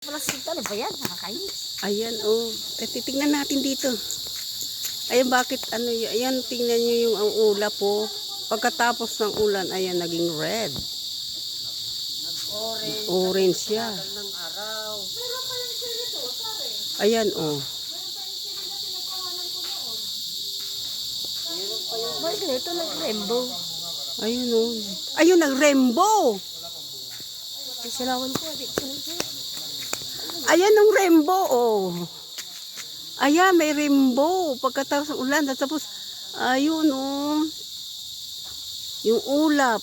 Plastic ano ba yan? Nakakainis. Ayan, oh. Eh, titignan natin dito. Ayan, bakit, ano, y- ayan, tingnan nyo yung ang ulap, po. Pagkatapos ng ulan, ayan, naging red. Orange. Orange siya. ng araw. Ayan, oh. Bakit ito nag-rainbow? Ayun, oh. Ayun, nag-rainbow. Kasilawan ko. Di ko Ayan ang rainbow, oh. Ayan, may rainbow. Pagkatapos ng ulan, tapos, ayun, oh. Yung ulap,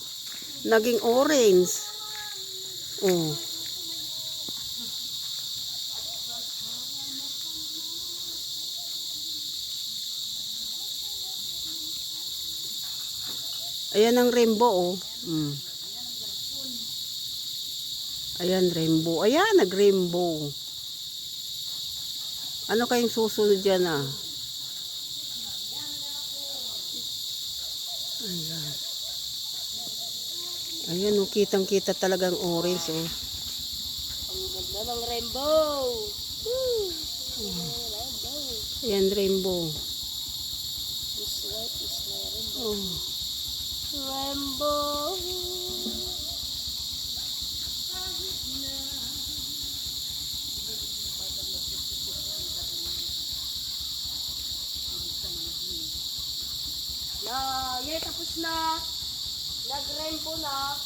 naging orange. Oh. Ayan ang rainbow, oh. Mm. Ayan, rainbow. Ayan, nag-rainbow. Ano kayong susunod dyan, ah? Ayan. Ayan, oh, kitang-kita talagang orange, oh. Ang ganda ng rainbow. Woo! Ayan, rainbow. This light is rainbow. Oh. Rainbow. Na, yeah, tapos na. Nag-rainbow na.